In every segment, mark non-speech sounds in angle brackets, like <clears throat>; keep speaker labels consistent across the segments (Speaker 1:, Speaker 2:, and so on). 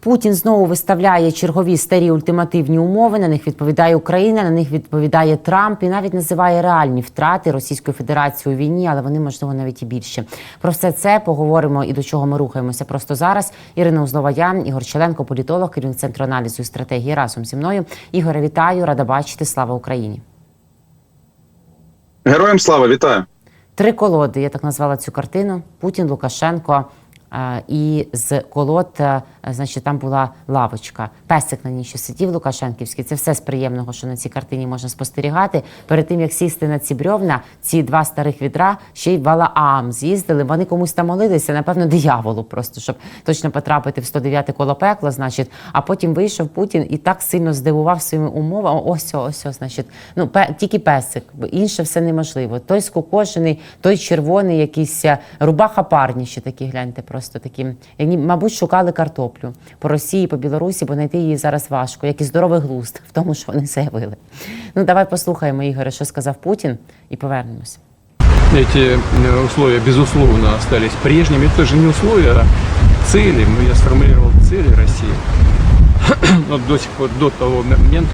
Speaker 1: Путін знову виставляє чергові старі ультимативні умови. На них відповідає Україна, на них відповідає Трамп і навіть називає реальні втрати Російської Федерації у війні, але вони можливо навіть і більше. Про все це поговоримо і до чого ми рухаємося просто зараз. Ірина Узлова, я, Ігор Челенко, політолог, керівник центру аналізу і стратегії разом зі мною. Ігоре, вітаю, рада бачити. Слава Україні.
Speaker 2: Героям слава вітаю.
Speaker 1: Три колоди. Я так назвала цю картину: Путін, Лукашенко. І з колод, е, значить, там була лавочка. Песик на ній ще сидів Лукашенківський. Це все з приємного, що на цій картині можна спостерігати. Перед тим як сісти на ці брьовна, ці два старих відра ще й Валаам з'їздили. Вони комусь там молилися, напевно, дияволу, просто щоб точно потрапити в 109 коло пекла. Значить, а потім вийшов Путін і так сильно здивував своїми умовами. Ось, ось, ось, значить, ну пе, тільки песик, інше все неможливо. Той скукошений, той червоний, якийсь е, рубаха парні ще такі, гляньте, просто такі. як ні- Мабуть, шукали картоплю по Росії, по Білорусі, бо знайти її зараз важко, як і здоровий глузд в тому, що вони заявили. Ну давай послухаємо, Ігоре, що сказав Путін, і повернемося.
Speaker 3: Эти э, условия, безусловно, остались прежними. Это же не условия, а цели. Ну, я сформулировал цели России. <clears throat> Но до сих пор, до того момента,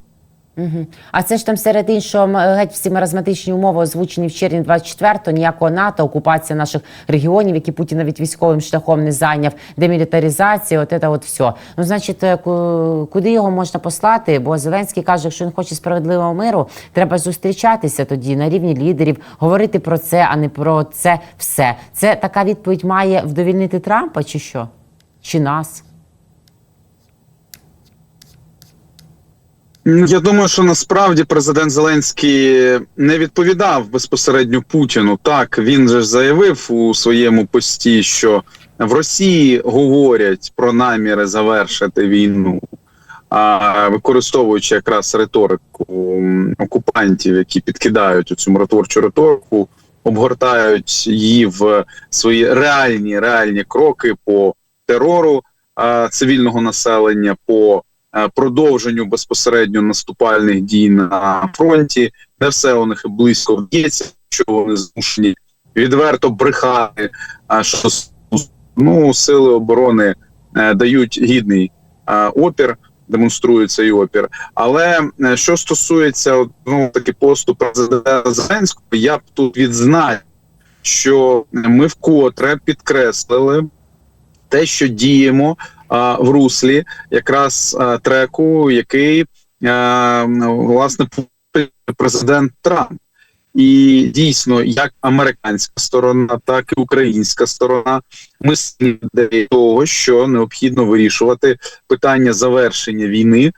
Speaker 1: Угу. А це ж там серед іншого геть всі маразматичні умови озвучені в червні 24-го, ніякого НАТО, окупація наших регіонів, які Путін навіть військовим шляхом не зайняв, демілітаризація, от це от все. Ну, значить, е, куди його можна послати? Бо Зеленський каже, якщо він хоче справедливого миру, треба зустрічатися тоді на рівні лідерів, говорити про це, а не про це все. Це така відповідь має вдовільнити Трампа, чи що? Чи нас?
Speaker 2: Я думаю, що насправді президент Зеленський не відповідав безпосередньо Путіну. Так він же заявив у своєму пості, що в Росії говорять про наміри завершити війну, а використовуючи якраз риторику окупантів, які підкидають цю миротворчу риторику, обгортають її в свої реальні реальні кроки по терору цивільного населення. по продовженню безпосередньо наступальних дій на фронті, не все у них близько вдається, що вони змушені відверто брехати. А що ну, сили оборони е, дають гідний е, опір, демонструють цей опір. Але е, що стосується ну, таки посту президента Зеленського, я б тут відзначив, що ми вкотре підкреслили те, що діємо в руслі якраз треку, який власне президент Трамп. І дійсно, як американська сторона, так і українська сторона, ми слідуємо того, що необхідно вирішувати питання завершення війни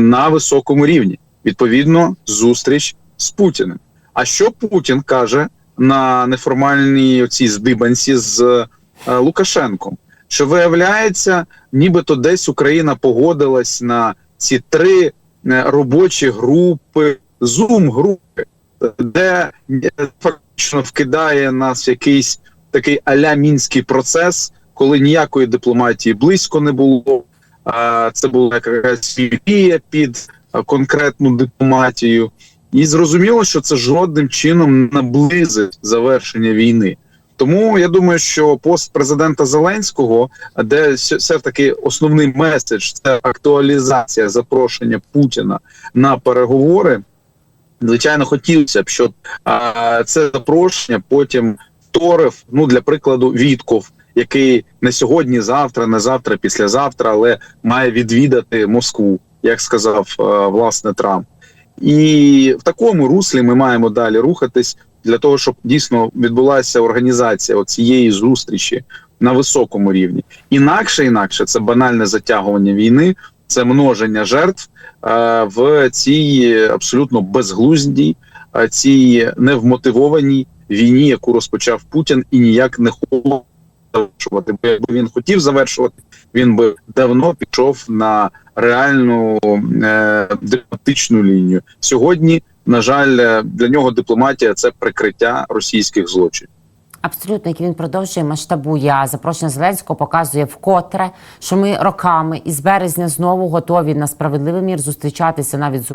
Speaker 2: на високому рівні. Відповідно, зустріч з Путіним. А що Путін каже на неформальній оцій здибанці з Лукашенком? Що виявляється, нібито десь Україна погодилась на ці три е, робочі групи, зум групи, де е, фактично вкидає нас якийсь такий аля мінський процес, коли ніякої дипломатії близько не було. Це була якась філія під е, конкретну дипломатію, і зрозуміло, що це жодним чином не наблизить завершення війни. Тому я думаю, що пост президента Зеленського, де все таки основний меседж це актуалізація запрошення Путіна на переговори. Звичайно, хотілося б, щоб а, це запрошення потім вторив, ну для прикладу, Вітков, який не сьогодні, завтра, не завтра, післязавтра, але має відвідати Москву, як сказав а, власне Трамп. І в такому руслі ми маємо далі рухатись для того, щоб дійсно відбулася організація цієї зустрічі на високому рівні. Інакше, інакше це банальне затягування війни, це множення жертв е, в цій абсолютно безглуздій, е, цій невмотивованій війні, яку розпочав Путін, і ніяк не хоче завершувати. Бо якби він хотів завершувати, він би давно пішов на реальну е, дипломатичну лінію. Сьогодні, на жаль, е, для нього дипломатія це прикриття російських злочинів.
Speaker 1: Абсолютно, як він продовжує масштабує а запрошення Зеленського, показує вкотре, що ми роками із березня знову готові на справедливий мір зустрічатися навіть з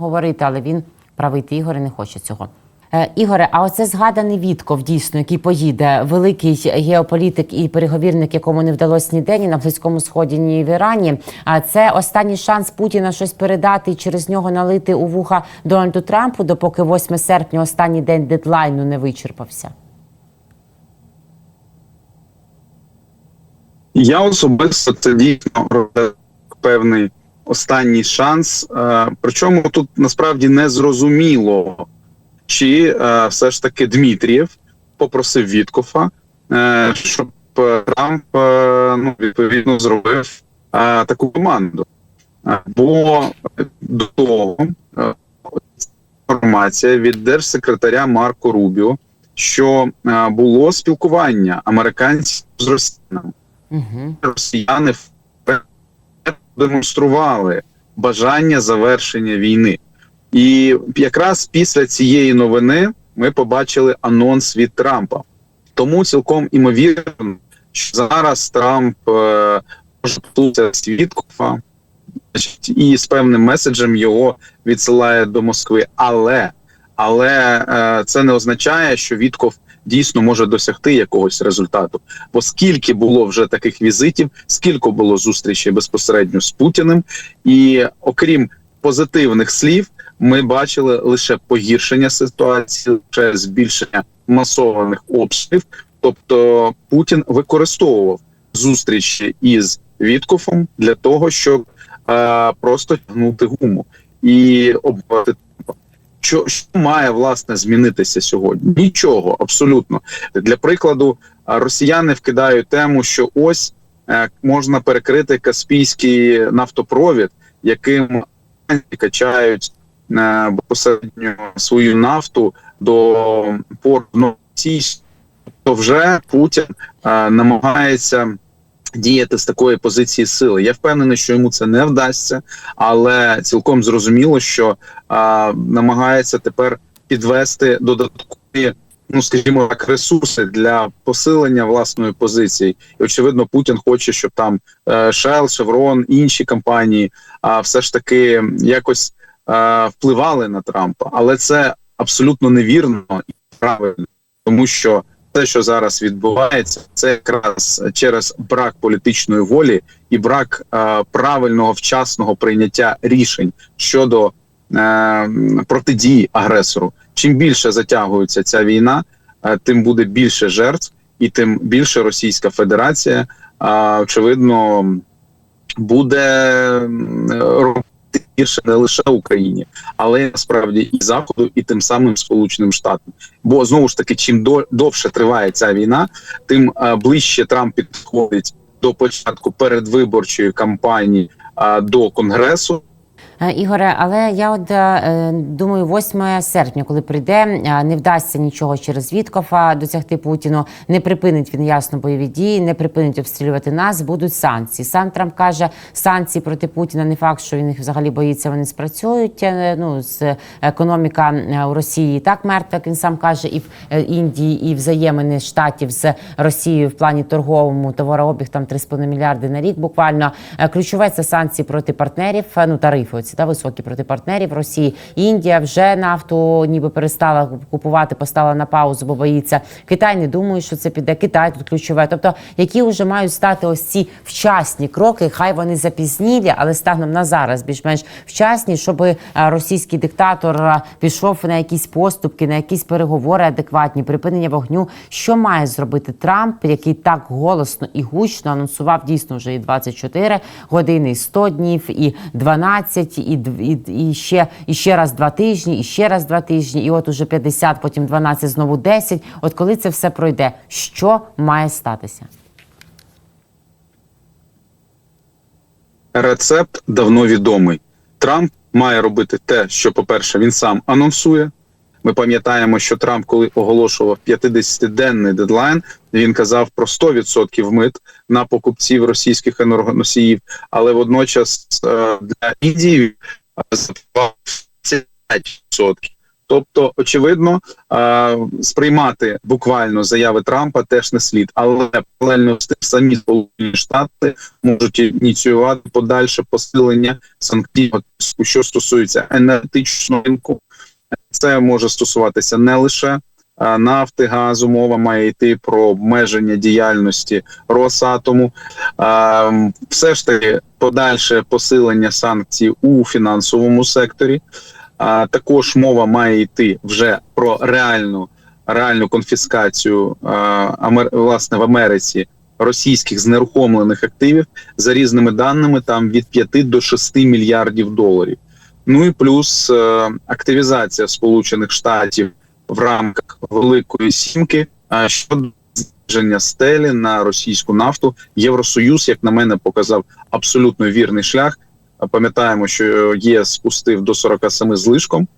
Speaker 1: говорити, але він правий Ігор і не хоче цього. Е, Ігоре, а оце згаданий Вітков, дійсно, який поїде, великий геополітик і переговірник, якому не вдалося ніде ні на Близькому Сході, ні в Ірані. А це останній шанс Путіна щось передати і через нього налити у вуха Дональду Трампу, допоки 8 серпня, останній день дедлайну, не вичерпався.
Speaker 2: Я особисто це дійсно певний останній шанс. Е, Причому тут насправді не зрозуміло, чи е, все ж таки Дмитрієв попросив Віткофа, е, щоб е, Трамп е, ну, відповідно зробив е, таку команду. Е, Бо до того е, інформація від держсекретаря Марко Рубіо, що е, було спілкування американців з росіянами
Speaker 1: Угу.
Speaker 2: росіяни демонстрували бажання завершення війни. І якраз після цієї новини ми побачили анонс від Трампа. Тому цілком імовірно, що зараз Трамп е, може свідкова і з певним меседжем його відсилає до Москви. Але але е, це не означає, що Вітков дійсно може досягти якогось результату. Бо скільки було вже таких візитів, скільки було зустрічей безпосередньо з Путіним, і окрім позитивних слів, ми бачили лише погіршення ситуації, лише збільшення масованих обстрілів. Тобто Путін використовував зустрічі із Віткофом для того, щоб е, просто тягнути гуму і обвати що, що має власне змінитися сьогодні? Нічого абсолютно для прикладу. Росіяни вкидають тему, що ось е, можна перекрити каспійський нафтопровід, яким качають е, безпосередньо свою нафту до порту. То вже Путін е, намагається діяти з такої позиції сили. Я впевнений, що йому це не вдасться, але цілком зрозуміло, що а, намагається тепер підвести додаткові, ну скажімо так, ресурси для посилення власної позиції. І очевидно, Путін хоче, щоб там е, Shell, Chevron, інші компанії, а все ж таки якось е, впливали на Трампа, але це абсолютно невірно і правильно, тому що те, що зараз відбувається, це якраз через брак політичної волі і брак е, правильного вчасного прийняття рішень щодо е, протидії агресору. Чим більше затягується ця війна, е, тим буде більше жертв, і тим більше Російська Федерація, е, очевидно, буде робити гірше не лише Україні, але насправді і заходу, і тим самим Сполученим Штатам. Бо знову ж таки, чим до, довше триває ця війна, тим е, ближче Трамп підходить до початку передвиборчої кампанії е, до конгресу.
Speaker 1: Е, Ігоре, але я от е, думаю, 8 серпня, коли прийде, е, не вдасться нічого через Віткофа досягти Путіну, не припинить він ясно бойові дії, не припинить обстрілювати нас. Будуть санкції. Сам Трамп каже, санкції проти Путіна не факт, що він їх взагалі боїться. Вони спрацюють. Ну з економіка у Росії і так мертва, як він сам каже, і в Індії, і взаємини штатів з Росією в плані торговому товарообіг там 3,5 мільярди на рік. Буквально ключове це санкції проти партнерів. Ну тарифи оці та високі проти партнерів Росії. Індія вже нафту ніби перестала купувати, поставила на паузу, бо боїться. Китай не думає, що це піде. Китай тут ключове. Тобто, які вже мають стати ось ці вчасні кроки, хай вони запізнілі, але станом на зараз більш-менш вчасні, щоб е, російський диктатор е, пішов на якісь поступки, на якісь переговори адекватні, припинення вогню. Що має зробити Трамп, який так голосно і гучно анонсував дійсно вже і 24 години, і 100 днів, і 12, і, і, і ще і ще раз два тижні, і ще раз два тижні, і от уже 50, потім 12, знову 10. От коли це все пройде, що має статися?
Speaker 2: Рецепт давно відомий. Трамп має робити те, що, по-перше, він сам анонсує. Ми пам'ятаємо, що Трамп, коли оголошував 50-денний дедлайн, він казав про 100% мит на покупців російських енергоносіїв, але водночас е, для Індії е, запропонував 5%. Тобто, очевидно, е, сприймати буквально заяви Трампа теж не слід, але паралельно з тим самі Сполучені Штати можуть ініціювати подальше посилення санкцій, що стосується енергетичного ринку, Це може стосуватися не лише нафти, газу. Мова має йти про обмеження діяльності Росатому. Все ж таки подальше посилення санкцій у фінансовому секторі. Також мова має йти вже про реальну реальну конфіскацію власне в Америці російських знерухомлених активів за різними даними, там від 5 до 6 мільярдів доларів. Ну і плюс е, активізація Сполучених Штатів в рамках Великої Сімки щодо зниження стелі на російську нафту. Євросоюз, як на мене, показав абсолютно вірний шлях. Пам'ятаємо, що ЄС спустив до 47 злишком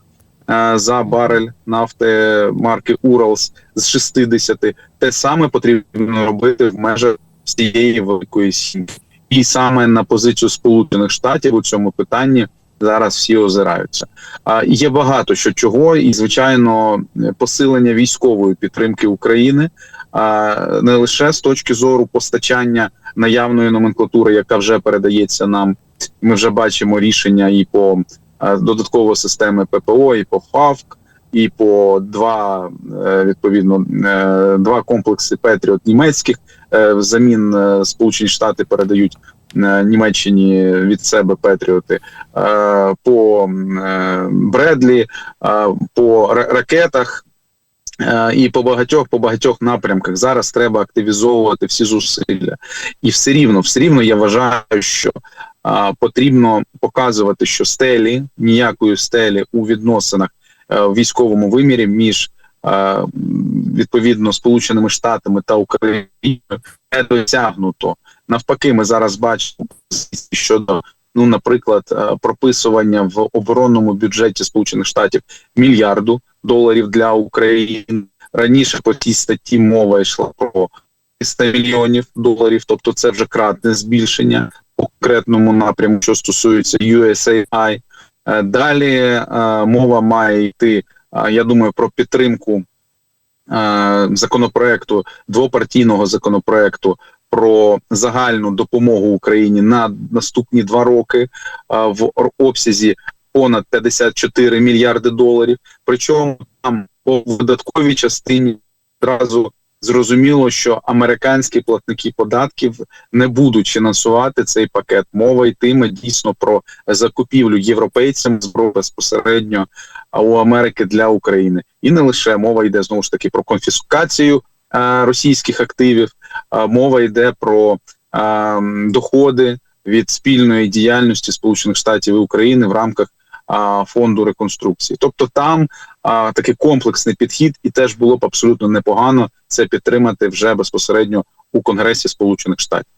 Speaker 2: е, за барель нафти марки Уралс з 60. Те саме потрібно робити в межах всієї великої сім'ї. І саме на позицію Сполучених Штатів у цьому питанні зараз всі озираються. А є багато що чого, і звичайно, посилення військової підтримки України. А не лише з точки зору постачання наявної номенклатури, яка вже передається нам. Ми вже бачимо рішення і по додаткової системи ППО, і по ФАВК, і по два е, відповідно е, два комплекси Петріот німецьких. Е, Взамін Сполучені Штати передають Німеччині від себе Петріоти е, по е, Бредлі, е, по ракетах. І по багатьох по багатьох напрямках зараз треба активізовувати всі зусилля, і все рівно, все рівно я вважаю, що а, потрібно показувати, що стелі ніякої стелі у відносинах е, в військовому вимірі між відповідно Сполученими Штатами та Україною не досягнуто. Навпаки, ми зараз бачимо щодо. Ну, наприклад, е, прописування в оборонному бюджеті Сполучених Штатів мільярду доларів для України. Раніше по тій статті мова йшла про 300 мільйонів доларів, тобто це вже кратне збільшення по конкретному напрямку, що стосується USAI. Е, Далі е, мова має йти, я думаю, про підтримку законопроекту двопартійного законопроекту про загальну допомогу Україні на наступні два роки в обсязі понад 54 мільярди доларів. Причому там по видатковій частині одразу зрозуміло, що американські платники податків не будуть фінансувати цей пакет. Мова йтиме дійсно про закупівлю європейцям зброї безпосередньо у Америки для України, і не лише мова йде знову ж таки про конфіскацію е, російських активів. а мова йде про е, доходи від спільної діяльності Сполучених Штатів і України в рамках фонду реконструкції. Тобто там а, такий комплексний підхід, і теж було б абсолютно непогано це підтримати вже безпосередньо у Конгресі Сполучених Штатів.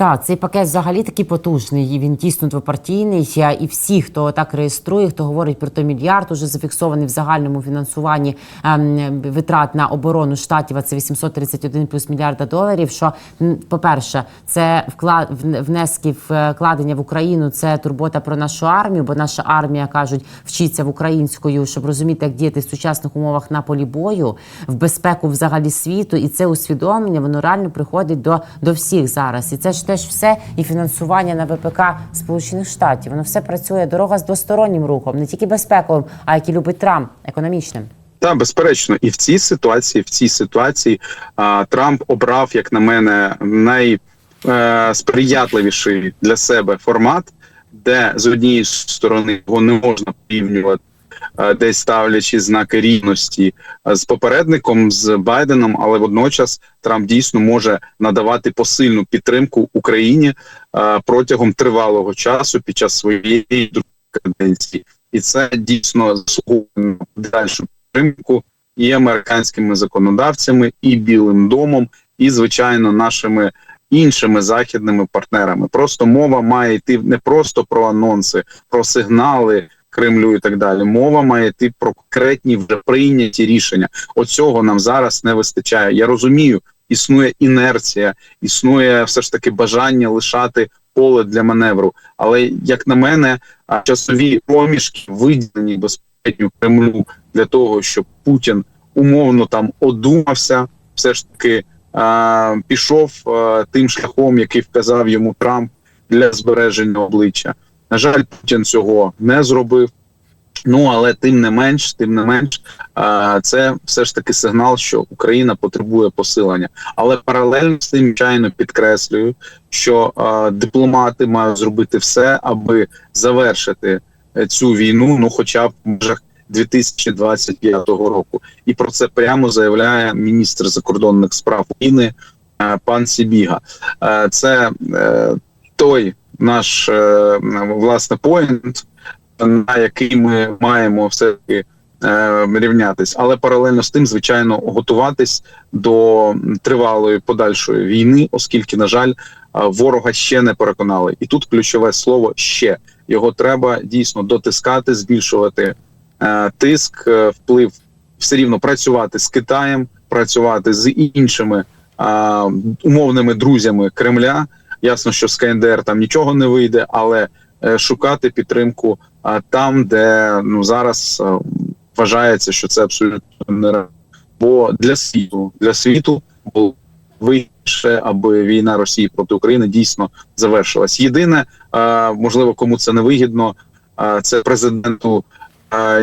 Speaker 1: Так, цей пакет взагалі такий потужний. і Він дійсно двопартійний. І всі, хто так реєструє, хто говорить про той мільярд, уже зафіксований в загальному фінансуванні ем, витрат на оборону штатів. А це 831 плюс мільярда доларів. Що по-перше, це вклад внески вкладення в Україну. Це турбота про нашу армію, бо наша армія кажуть, вчиться в українською, щоб розуміти, як діяти в сучасних умовах на полі бою, в безпеку взагалі світу. І це усвідомлення воно реально приходить до, до всіх зараз. І це ж теж все і фінансування на ВПК Сполучених Штатів. Воно все працює дорога з двостороннім рухом, не тільки безпековим, а який любить Трамп економічним.
Speaker 2: Так, безперечно, і в цій ситуації, в цій ситуації а, Трамп обрав, як на мене, найсприятливіший для себе формат, де з однієї сторони його не можна порівнювати, десь ставлячи знаки рівності з попередником з Байденом, але водночас Трамп дійсно може надавати посильну підтримку Україні протягом тривалого часу під час своєї каденції, і це дійсно заслуговує на подальшу підтримку і американськими законодавцями, і Білим домом, і звичайно нашими іншими західними партнерами. Просто мова має йти не просто про анонси, про сигнали Кремлю і так далі. Мова має йти про конкретні вже прийняті рішення. Оцього нам зараз не вистачає. Я розумію, існує інерція, існує все ж таки бажання лишати поле для маневру. Але як на мене, часові проміжки виділені безпосередньо Кремлю для того, щоб Путін умовно там одумався, все ж таки пішов тим шляхом, який вказав йому Трамп для збереження обличчя. На жаль, Путін цього не зробив. Ну але тим не менш, тим не менш, це все ж таки сигнал, що Україна потребує посилення. Але паралельно з тим, звичайно, підкреслюю, що дипломати мають зробити все, аби завершити е, цю війну, ну хоча б в межах 2025 року. І про це прямо заявляє міністр закордонних справ України е, пан Сібіга. Е, Це той наш е, власне поінт, на який ми маємо все таки е, рівнятись, але паралельно з тим, звичайно, готуватись до тривалої подальшої війни, оскільки, на жаль, е, ворога ще не переконали. І тут ключове слово ще його треба дійсно дотискати, збільшувати тиск, вплив все рівно працювати з Китаєм, працювати з іншими умовними друзями Кремля. Ясно, що з КНДР там нічого не вийде, але е, шукати підтримку там, де ну зараз е, вважається, що це абсолютно не бо для світу для світу було вигідніше, аби війна Росії проти України дійсно завершилась. Єдине, можливо, кому це не вигідно, це президенту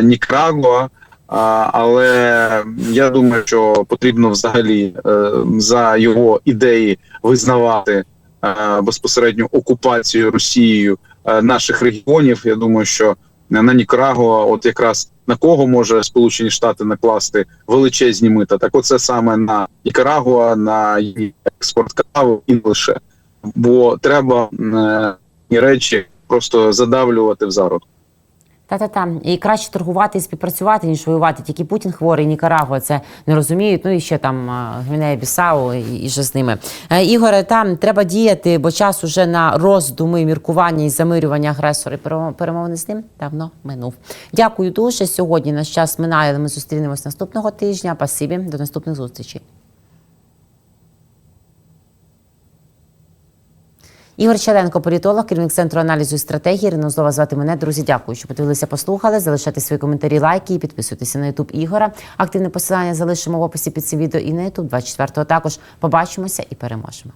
Speaker 2: Нікарагуа. Але я думаю, що потрібно взагалі е, за його ідеї визнавати безпосередньо окупацію Росією е, наших регіонів. Я думаю, що на Нікарагуа, от якраз на кого може Сполучені Штати накласти величезні мита, так оце саме на Нікарагуа, на її експорт кави і лише. Бо треба е, речі просто задавлювати в зародку.
Speaker 1: Та-та-та. І краще торгувати і співпрацювати, ніж воювати. Тільки Путін хворий, Нікарагуа це не розуміють. Ну і ще там Гвінея Бісау і, і же з ними. Е, Ігоре, там треба діяти, бо час уже на роздуми, міркування і замирювання агресора. І перемовини з ним давно минув. Дякую дуже. Сьогодні наш час минає, ми зустрінемось наступного тижня. Пасибі, до наступних зустрічей. Ігор Челенко, політолог, керівник центру аналізу і стратегії. Рено Злова звати мене. Друзі, дякую, що подивилися, послухали. Залишайте свої коментарі, лайки і підписуйтеся на Ютуб Ігора. Активне посилання залишимо в описі під цим відео і на Ютуб 24-го. Також побачимося і переможемо.